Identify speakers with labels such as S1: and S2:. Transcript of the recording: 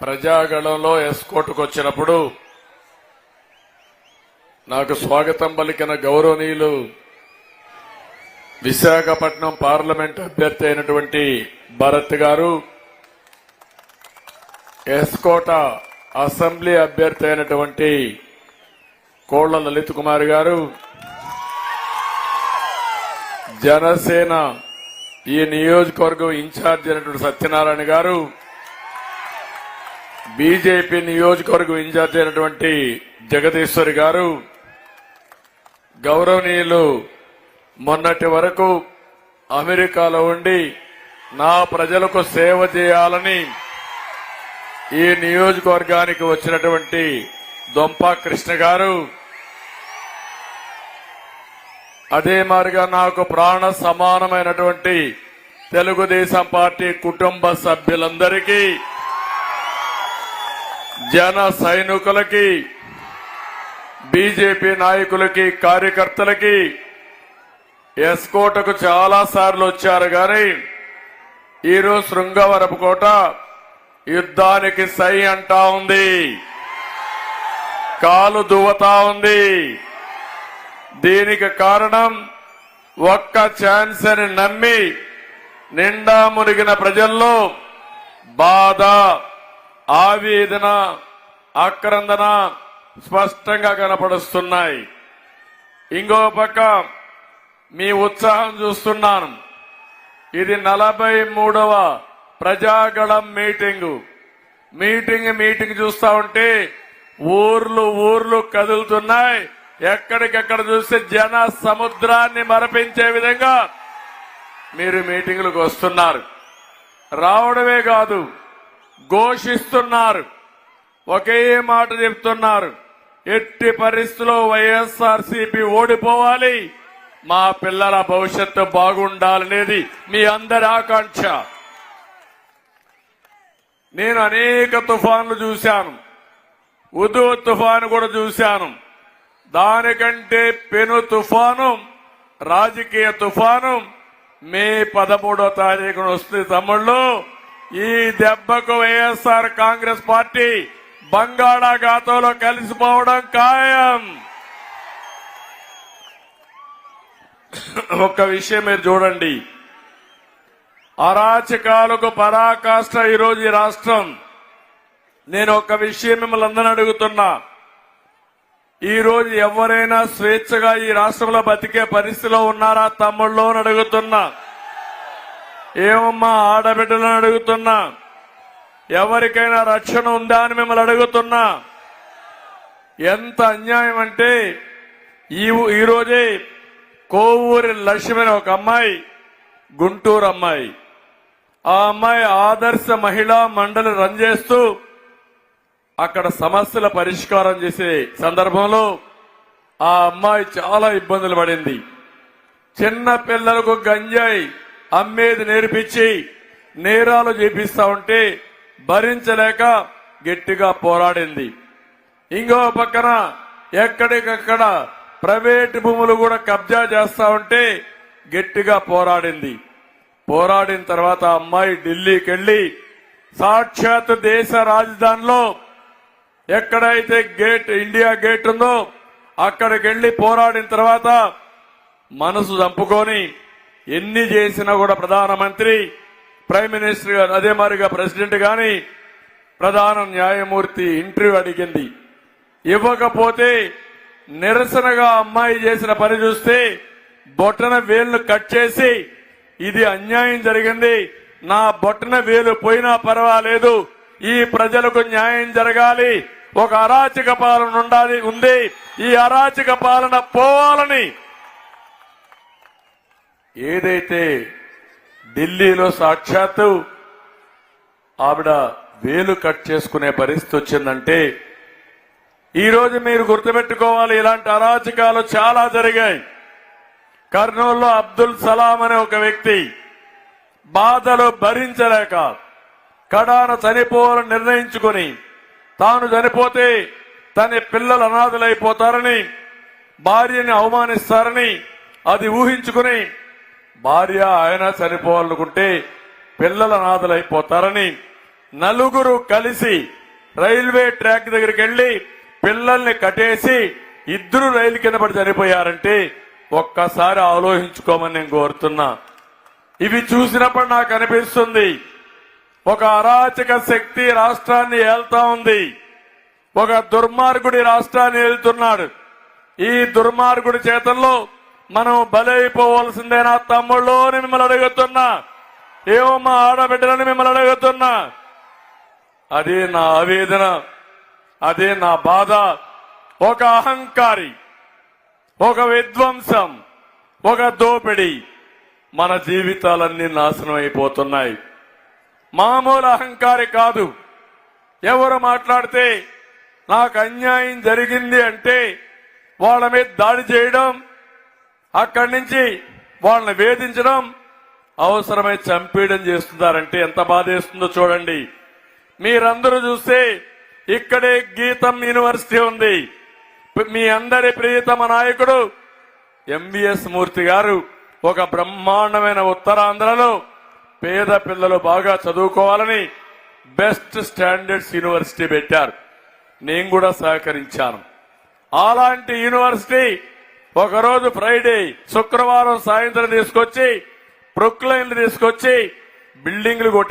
S1: ప్రజాగళంలో ఎస్కోట్కు వచ్చినప్పుడు నాకు స్వాగతం పలికిన గౌరవనీయులు విశాఖపట్నం పార్లమెంట్ అభ్యర్థి అయినటువంటి భరత్ గారు ఎస్కోట అసెంబ్లీ అభ్యర్థి అయినటువంటి కోళ్ళ లలిత్ కుమార్ గారు జనసేన ఈ నియోజకవర్గం ఇన్ఛార్జ్ అయినటువంటి సత్యనారాయణ గారు బీజేపీ నియోజకవర్గం ఇన్ఛార్జ్ అయినటువంటి జగదీశ్వరి గారు గౌరవనీయులు మొన్నటి వరకు అమెరికాలో ఉండి నా ప్రజలకు సేవ చేయాలని ఈ నియోజకవర్గానికి వచ్చినటువంటి దొంప కృష్ణ గారు అదే మారిగా నాకు ప్రాణ సమానమైనటువంటి తెలుగుదేశం పార్టీ కుటుంబ సభ్యులందరికీ జన సైనికులకి బీజేపీ నాయకులకి కార్యకర్తలకి ఎస్కోటకు చాలా సార్లు వచ్చారు గాని ఈరోజు శృంగవరపు కోట యుద్ధానికి సై అంటా ఉంది. కాలు దువ్వతా ఉంది. దీనికి కారణం ఒక్క ఛాన్స్ అని నమ్మి నిండా మునిగిన ప్రజల్లో బాధ ఆవేదన ఆక్రందన స్పష్టంగా కనపడుస్తున్నాయి. ఇంకో పక్క మీ ఉత్సాహం చూస్తున్నాను. ఇది నలభై మూడవ ప్రజాగళం మీటింగు. మీటింగ్ మీటింగ్ చూస్తా ఉంటే ఊర్లు ఊర్లు కదులుతున్నాయి. ఎక్కడికెక్కడ చూస్తే జన సముద్రాన్ని మరపించే విధంగా మీరు మీటింగులకు వస్తున్నారు. రావడమే కాదు ఘోషిస్తున్నారు. ఒకే మాట చెప్తున్నారు. ఎట్టి పరిస్థితుల్లో వైఎస్ఆర్సీపీ ఓడిపోవాలి. మా పిల్లల భవిష్యత్తు బాగుండాలనేది మీ అందరి ఆకాంక్ష. నేను అనేక తుఫాన్లు చూశాను. ఉదు తుఫాను కూడా చూశాను. దానికంటే పెను తుఫాను రాజకీయ తుఫాను మే పదమూడో తారీఖున వస్తుంది తమ్ముళ్ళు. ఈ దెబ్బకు వైఎస్ఆర్ కాంగ్రెస్ పార్టీ బంగాళాఖాతంలో కలిసిపోవడం ఖాయం. ఒక్క విషయం మీరు చూడండి. అరాచకాలకు పరాకాష్ట ఈరోజు ఈ రాష్ట్రం. నేను ఒక విషయం మిమ్మల్ని అందరిని అడుగుతున్నా. ఈరోజు ఎవరైనా స్వేచ్ఛగా ఈ రాష్ట్రంలో బతికే పరిస్థితిలో ఉన్నారా తమ్ముళ్ళు అని అడుగుతున్నా. ఏమమ్మా ఆడబిడ్డలను అడుగుతున్నా? ఎవరికైనా రక్షణ ఉందా అని మిమ్మల్ని అడుగుతున్నా? ఎంత అన్యాయం అంటే ఈ ఈరోజే కోవూరి లక్ష్మి ఒక అమ్మాయి గుంటూరు అమ్మాయి. ఆ అమ్మాయి ఆదర్శ మహిళా మండలి రన్ చేస్తూ అక్కడ సమస్యల పరిష్కారం చేసే సందర్భంలో ఆ అమ్మాయి చాలా ఇబ్బందులు పడింది. చిన్న పిల్లలకు గంజాయి అమ్మేది నేర్పించి నేరాలు చేపిస్తా ఉంటే భరించలేక గట్టిగా పోరాడింది. ఇంకో పక్కన ఎక్కడికక్కడ ప్రైవేటు భూములు కూడా కబ్జా చేస్తా ఉంటే గట్టిగా పోరాడింది. పోరాడిన తర్వాత అమ్మాయి ఢిల్లీకి వెళ్ళి సాక్షాత్ దేశ రాజధానిలో ఎక్కడైతే గేట్ ఇండియా గేట్ ఉందో అక్కడికి వెళ్ళి పోరాడిన తర్వాత మనసు చంపుకొని ఎన్ని చేసినా కూడా ప్రధానమంత్రి ప్రైమ్ మినిస్టర్ గారు అదే మాదిరిగా ప్రెసిడెంట్ కానీ ప్రధాన న్యాయమూర్తి ఇంటర్వ్యూ అడిగింది. ఇవ్వకపోతే నిరసనగా అమ్మాయి చేసిన పని చూస్తే బొట్టన వేలును కట్ చేసి ఇది అన్యాయం జరిగింది. నా బొట్టన వేలు పోయినా పర్వాలేదు. ఈ ప్రజలకు న్యాయం జరగాలి. ఒక అరాచక పాలన ఉండాలి ఉంది. ఈ అరాచక పాలన పోవాలని ఏదైతే ఢిల్లీలో సాక్షాత్తు ఆవిడ వేలు కట్ చేసుకునే పరిస్థితి వచ్చిందంటే ఈరోజు మీరు గుర్తుపెట్టుకోవాలి ఇలాంటి అరాచకాలు చాలా జరిగాయి. కర్నూలులో అబ్దుల్ సలాం అనే ఒక వ్యక్తి బాధలు భరించలేక కడాన చనిపోవాలని నిర్ణయించుకుని తాను చనిపోతే తన పిల్లలు అనాథలైపోతారని భార్యని అవమానిస్తారని అది ఊహించుకుని భార్య ఆయన చనిపోవాలనుకుంటే పిల్లల నాదులైపోతారని నలుగురు కలిసి రైల్వే ట్రాక్ దగ్గరికి వెళ్ళి పిల్లల్ని కట్టేసి ఇద్దరు రైలు కింద పడి చనిపోయారంటే ఒక్కసారి ఆలోచించుకోమని నేను కోరుతున్నా. ఇవి చూసినప్పుడు నాకు అనిపిస్తుంది ఒక అరాచక శక్తి రాష్ట్రాన్ని ఏళ్తా ఉంది. ఒక దుర్మార్గుడి రాష్ట్రాన్ని ఏళ్తున్నాడు ఈ దుర్మార్గుడి చేతల్లో మనం బలైపోవలసిందేనా తమ్ముళ్ళు అని మిమ్మల్ని అడుగుతున్నా. ఏమో మా ఆడబిడ్డలని మిమ్మల్ని అడుగుతున్నా. అదే నా ఆవేదన అదే నా బాధ. ఒక అహంకారి ఒక విధ్వంసం ఒక దోపిడి మన జీవితాలన్నీ నాశనం అయిపోతున్నాయి. మామూలు అహంకారి కాదు. ఎవరు మాట్లాడితే నాకు అన్యాయం జరిగింది అంటే వాళ్ళ మీద దాడి చేయడం అక్కడి నుంచి వాళ్ళని వేధించడం అవసరమై చంపేయడం చేస్తున్నారంటే ఎంత బాధేస్తుందో చూడండి. మీరందరూ చూస్తే ఇక్కడే గీతం యూనివర్సిటీ ఉంది. మీ అందరి ప్రియతమ నాయకుడు ఎంవిఎస్ మూర్తి గారు ఒక బ్రహ్మాండమైన ఉత్తరాంధ్రలో పేద పిల్లలు బాగా చదువుకోవాలని బెస్ట్ స్టాండర్డ్స్ యూనివర్సిటీ పెట్టారు. నేను కూడా సహకరించాను. అలాంటి యూనివర్సిటీ ఒకరోజు ఫ్రైడే శుక్రవారం సాయంత్రం తీసుకొచ్చి ప్రొక్లైన్లు తీసుకొచ్చి బిల్డింగ్లు కొట్టి